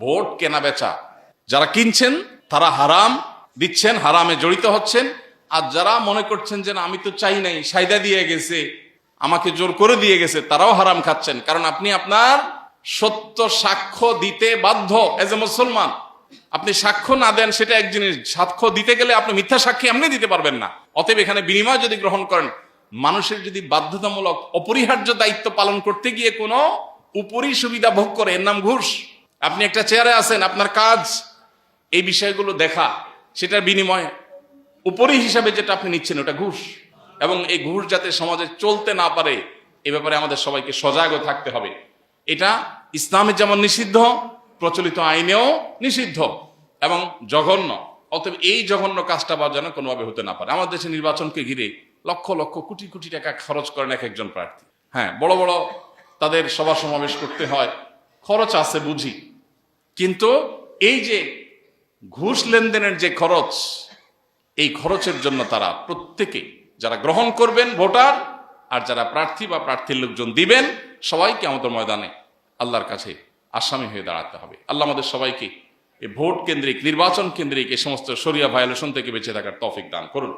Vote কেনা বেচা। যারা কিনছেন, তারা হারাম দিচ্ছেন, হারামে জড়িত হচ্ছেন। আর যারা মনে করছেন যে আমি তো চাই নাই সাইদা দিয়ে গেছে, আমাকে জোর করে দিয়ে গেছে তারাও হারাম খাচ্ছেন। কারণ আপনি আপনার সত্য সাক্ষ্য দিতে বাধ্য এজ এ মুসলমান। আপনি সাক্ষ্য না দেন, সেটা এক জিনিস। সাক্ষ্য দিতে গেলে আপনি মিথ্যা সাক্ষী এমনি দিতে পারবেন না। অতএব এখানে বিনিময় যদি গ্রহণ করেন, মানুষের যদি বাধ্যতামূলক, অপরিহার্য দায়িত্ব পালন করতে গিয়ে কোনো উপরি সুবিধা ভোগ করে, এর নাম ঘুষ। আপনি একটা চেয়ারে আছেন, আপনার কাজ এই বিষয়গুলো দেখা, সেটার বিনিময়ে উপরি হিসাবে যেটা আপনি নিচ্ছেন ওটা ঘুষ। এবং এই ঘুষ যাতে সমাজে চলতে না পারে, এ ব্যাপারে আমাদের সবাইকে সজাগও থাকতে হবে। এটা ইসলামে যেমন নিষিদ্ধ, প্রচলিত আইনেও নিষিদ্ধ এবং জঘন্য। অতএব এই জঘন্য কাজটা বা যেন কোনোভাবে হতে না পারে। আমাদের দেশে নির্বাচনকে ঘিরে লক্ষ লক্ষ কোটি কোটি টাকা খরচ করেন এক একজন প্রার্থী। হ্যাঁ বড় বড় তাদের সভা সমাবেশ করতে হয়। খরচ আছে বুঝি। কিন্তু এই যে ঘুষ লেনদেনের যে খরচ, এই খরচের জন্য তারা প্রত্যেকে যারা গ্রহণ করবেন ভোটার আর যারা প্রার্থী বা প্রার্থীর লোকজন দিবেন সবাইকে আমাদের ময়দানে আল্লাহর কাছে আসামি হয়ে দাঁড়াতে হবে। আল্লাহ আমাদের সবাইকে এই ভোট কেন্দ্রিক, নির্বাচন কেন্দ্রিক এই সমস্ত সরিয়া ভায়োলেশন থেকে বেঁচে থাকার তৌফিক দান করুন।